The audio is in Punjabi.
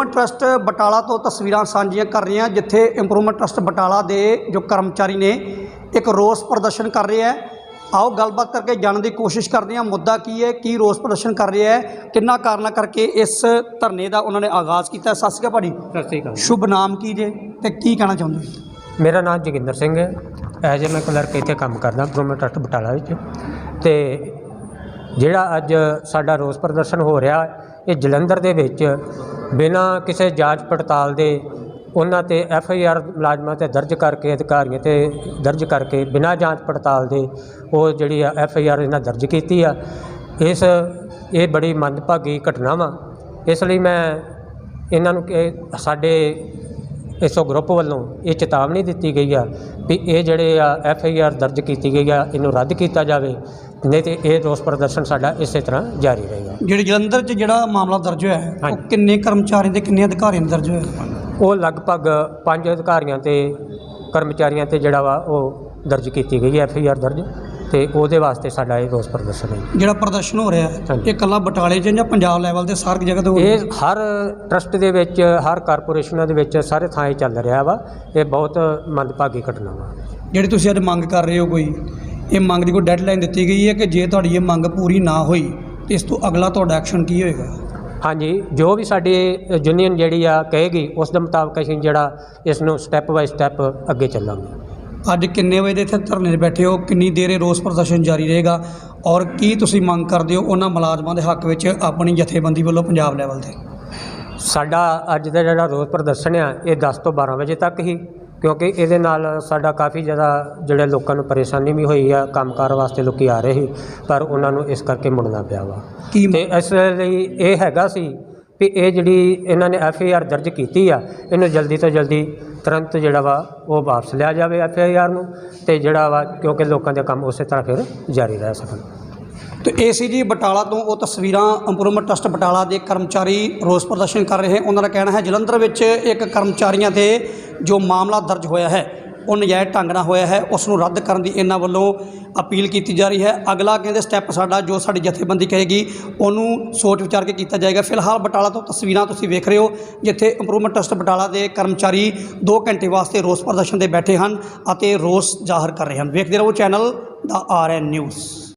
ਇੰਪਰੂਵਮੈਂਟ ਟਰਸਟ ਬਟਾਲਾ ਤੋਂ ਤਸਵੀਰਾਂ ਸਾਂਝੀਆਂ ਕਰ ਰਹੇ ਹਾਂ ਜਿੱਥੇ ਇੰਪਰੂਵਮੈਂਟ ਟਰਸਟ ਬਟਾਲਾ ਦੇ ਜੋ ਕਰਮਚਾਰੀ ਨੇ ਇੱਕ ਰੋਸ ਪ੍ਰਦਰਸ਼ਨ ਕਰ ਰਹੇ ਹੈ। ਆਓ ਗੱਲਬਾਤ ਕਰਕੇ ਜਾਣਨ ਦੀ ਕੋਸ਼ਿਸ਼ ਕਰਦੇ ਹਾਂ। ਮੁੱਦਾ ਕੀ ਹੈ ਕੀ ਰੋਸ ਪ੍ਰਦਰਸ਼ਨ ਕਰ ਰਿਹਾ ਹੈ ਕਿੰਨਾ ਕਾਰਨਾਂ ਕਰਕੇ ਇਸ ਧਰਨੇ ਦਾ ਉਹਨਾਂ ਨੇ ਆਗਾਜ਼ ਕੀਤਾ? ਸਤਿ ਸ਼੍ਰੀ ਅਕਾਲ ਭਾਜੀ। ਸਤਿ ਸ਼੍ਰੀ ਅਕਾਲ। ਸ਼ੁਭ ਨਾਮ ਕੀ ਜੇ ਤੇ ਕੀ ਕਹਿਣਾ ਚਾਹੁੰਦੇ? ਮੇਰਾ ਨਾਮ ਜੋਗਿੰਦਰ ਸਿੰਘ ਹੈ। ਐਜ ਮੈਂ ਕਲਰਕ ਇੱਥੇ ਕੰਮ ਕਰਦਾ ਗਵਰਨਮੈਂਟ ਟਰਸਟ ਬਟਾਲਾ ਵਿੱਚ। ਤੇ ਜਿਹੜਾ ਅੱਜ ਸਾਡਾ ਰੋਸ ਪ੍ਰਦਰਸ਼ਨ ਹੋ ਰਿਹਾ ਇਹ ਜਲੰਧਰ ਦੇ ਵਿੱਚ ਬਿਨਾਂ ਕਿਸੇ ਜਾਂਚ ਪੜਤਾਲ ਦੇ ਉਹਨਾਂ ਤੇ ਐਫ ਆਈ ਆਰ ਮੁਲਾਜ਼ਮਾਂ ਤੇ ਦਰਜ ਕਰਕੇ, ਅਧਿਕਾਰੀਆਂ ਤੇ ਦਰਜ ਕਰਕੇ ਬਿਨਾਂ ਜਾਂਚ ਪੜਤਾਲ ਦੇ ਉਹ ਜਿਹੜੀ ਆ ਐਫ ਆਈ ਆਰ ਇਹਨਾਂ ਦਰਜ ਕੀਤੀ ਆ। ਇਸ, ਇਹ ਬੜੀ ਮੰਦਭਾਗੀ ਘਟਨਾ ਵਾ। ਇਸ ਲਈ ਮੈਂ ਇਹਨਾਂ ਨੂੰ ਕਿ ਸਾਡੇ ਇਸੋ ਗਰੁੱਪ ਵੱਲੋਂ ਇਹ ਚੇਤਾਵਨੀ ਦਿੱਤੀ ਗਈ ਆ ਵੀ ਇਹ ਜਿਹੜੇ ਆ ਐਫ ਆਈ ਆਰ ਦਰਜ ਕੀਤੀ ਗਈ ਆ, ਇਹਨੂੰ ਰੱਦ ਕੀਤਾ ਜਾਵੇ। ਨਹੀਂ ਤੇ ਇਹ ਰੋਸ ਪ੍ਰਦਰਸ਼ਨ ਸਾਡਾ ਇਸੇ ਤਰ੍ਹਾਂ ਜਾਰੀ ਰਹੇਗਾ ਜਿਹੜੇ ਜਲੰਧਰ 'ਚ ਜਿਹੜਾ ਮਾਮਲਾ ਦਰਜ ਹੋਇਆ ਹੈ ਉਹ ਹਾਂਜੀ। ਕਿੰਨੇ ਕਰਮਚਾਰੀਆਂ ਤੇ ਕਿੰਨੇ ਅਧਿਕਾਰੀਆਂ ਦੇ ਦਰਜ ਹੋਇਆ ਹੈ? ਉਹ ਲਗਭਗ ਪੰਜ ਅਧਿਕਾਰੀਆਂ ਤੇ ਕਰਮਚਾਰੀਆਂ ਤੇ ਜਿਹੜਾ ਵਾ ਉਹ ਦਰਜ ਕੀਤੀ ਗਈ ਐਫ ਆਈ ਆਰ ਦਰਜ ਤੇ ਉਹਦੇ ਵਾਸਤੇ ਸਾਡਾ ਇਹ ਰੋਸ ਪ੍ਰਦਰਸ਼ਨ ਹੈ ਜਿਹੜਾ ਪ੍ਰਦਰਸ਼ਨ ਹੋ ਰਿਹਾ ਹੈ ਹਾਂਜੀ। ਇਹ ਕੱਲਾ ਬਟਾਲੇ 'ਚ ਜਾਂ ਪੰਜਾਬ ਲੈਵਲ ਤੇ ਸਾਰੀ ਜਗ੍ਹਾ ਤੇ ਹੋ ਰਿਹਾ ਇਹ ਹਰ ਟਰਸਟ ਦੇ ਵਿੱਚ ਹਰ ਕਾਰਪੋਰੇਸ਼ਨਾਂ ਦੇ ਵਿੱਚ ਸਾਰੇ ਥਾਂ ਇਹ ਚੱਲ ਰਿਹਾ ਵਾ ਇਹ ਬਹੁਤ ਮੰਦਭਾਗੀ ਘਟਨਾ ਵਾ ਜਿਹੜੀ ਤੁਸੀਂ ਅੱਜ ਮੰਗ ਕਰ ਰਹੇ ਹੋ ਕੋਈ ਇਹ ਮੰਗ ਦੀ ਕੋਈ ਡੈਡਲਾਈਨ ਦਿੱਤੀ ਗਈ ਹੈ ਕਿ ਜੇ ਤੁਹਾਡੀ ਇਹ ਮੰਗ ਪੂਰੀ ਨਾ ਹੋਈ ਤੇ ਇਸ ਤੋਂ ਅਗਲਾ ਤੁਹਾਡਾ ਐਕਸ਼ਨ ਕੀ ਹੋਏਗਾ? ਹਾਂਜੀ ਜੋ ਵੀ ਸਾਡੀ ਯੂਨੀਅਨ ਜਿਹੜੀ ਆ ਕਹੇਗੀ ਉਸ ਦੇ ਮੁਤਾਬਕ ਅਸੀਂ ਜਿਹੜਾ ਇਸ ਨੂੰ ਸਟੈਪ ਬਾਈ ਸਟੈਪ ਅੱਗੇ ਚੱਲਾਂਗੇ। ਅੱਜ ਕਿੰਨੇ ਵਜੇ ਦੇ ਇੱਥੇ ਧਰਨੇ 'ਤੇ ਬੈਠੇ ਹੋ? ਕਿੰਨੀ ਦੇਰ ਇਹ ਰੋਸ ਪ੍ਰਦਰਸ਼ਨ ਜਾਰੀ ਰਹੇਗਾ? ਔਰ ਕੀ ਤੁਸੀਂ ਮੰਗ ਕਰਦੇ ਹੋ ਉਹਨਾਂ ਮੁਲਾਜ਼ਮਾਂ ਦੇ ਹੱਕ ਵਿੱਚ ਆਪਣੀ ਜਥੇਬੰਦੀ ਵੱਲੋਂ ਪੰਜਾਬ ਲੈਵਲ ਤੇ? ਸਾਡਾ ਅੱਜ ਦਾ ਜਿਹੜਾ ਰੋਜ਼ ਪ੍ਰਦਰਸ਼ਨ ਆ ਇਹ 10 ਤੋਂ 12 ਵਜੇ ਤੱਕ ਹੀ ਕਿਉਂਕਿ ਇਹਦੇ ਨਾਲ ਸਾਡਾ ਕਾਫੀ ਜ਼ਿਆਦਾ ਜਿਹੜੇ ਲੋਕਾਂ ਨੂੰ ਪਰੇਸ਼ਾਨੀ ਵੀ ਹੋਈ ਆ ਕੰਮਕਾਰ ਵਾਸਤੇ ਲੋਕੀ ਆ ਰਹੇ ਸੀ ਪਰ ਉਹਨਾਂ ਨੂੰ ਇਸ ਕਰਕੇ ਮੁੜਨਾ ਪਿਆ ਵਾ। ਕੀ ਤੇ ਇਸ ਲਈ ਇਹ ਹੈਗਾ ਸੀ ਵੀ ਇਹ ਜਿਹੜੀ ਇਹਨਾਂ ਨੇ ਐਫ ਆਈ ਆਰ ਦਰਜ ਕੀਤੀ ਆ ਇਹਨੂੰ ਜਲਦੀ ਤੋਂ ਜਲਦੀ ਤੁਰੰਤ ਜਿਹੜਾ ਵਾ ਉਹ ਵਾਪਸ ਲਿਆ ਜਾਵੇ ਐਫ ਆਈ ਆਰ ਨੂੰ ਤੇ ਜਿਹੜਾ ਵਾ ਕਿਉਂਕਿ ਲੋਕਾਂ ਦੇ ਕੰਮ ਉਸੇ ਤਰ੍ਹਾਂ ਫਿਰ ਜਾਰੀ ਰਹਿ ਸਕਣ। ਤੇ ਏਸੀਜੀ ਬਟਾਲਾ ਤੋਂ ਉਹ ਤਸਵੀਰਾਂ ਇੰਪਰੂਵਮੈਂਟ ਟਰਸਟ ਬਟਾਲਾ ਦੇ ਕਰਮਚਾਰੀ ਰੋਸ ਪ੍ਰਦਰਸ਼ਨ ਕਰ ਰਹੇ ਹਨ ਉਹਨਾਂ ਦਾ ਕਹਿਣਾ ਹੈ ਜਲੰਧਰ ਵਿੱਚ ਇੱਕ ਕਰਮਚਾਰੀਆਂ ਤੇ ਜੋ ਮਾਮਲਾ ਦਰਜ ਹੋਇਆ ਹੈ, ਉਹ ਨਜਾਇਜ਼ ਢੰਗ ਨਾਲ ਹੋਇਆ ਹੈ, ਉਸ ਨੂੰ ਰੱਦ ਕਰਨ ਦੀ ਇਹਨਾਂ ਵੱਲੋਂ ਅਪੀਲ ਕੀਤੀ ਜਾ ਰਹੀ ਹੈ। ਅਗਲਾ ਕਹਿੰਦੇ ਸਟੈਪ ਸਾਡਾ, ਜੋ ਸਾਡੀ ਜਥੇਬੰਦੀ ਕਹੇਗੀ, ਉਹਨੂੰ ਸੋਚ ਵਿਚਾਰ ਕੇ ਕੀਤਾ ਜਾਏਗਾ। ਫਿਲਹਾਲ ਬਟਾਲਾ ਤੋਂ ਤਸਵੀਰਾਂ ਤੁਸੀਂ ਵੇਖ ਰਹੇ ਹੋ, ਜਿੱਥੇ ਇੰਪਰੂਵਮੈਂਟ ਟਰਸਟ ਬਟਾਲਾ ਦੇ ਕਰਮਚਾਰੀ 2 ਘੰਟੇ ਵਾਸਤੇ ਰੋਸ ਪ੍ਰਦਰਸ਼ਨ ਤੇ ਬੈਠੇ ਹਨ ਅਤੇ ਰੋਸ ਜ਼ਾਹਰ ਕਰ ਰਹੇ ਹਨ। ਵੇਖਦੇ ਰਹੋ ਚੈਨਲ ਦਾ ਆਰ ਐਨ ਨਿਊਜ਼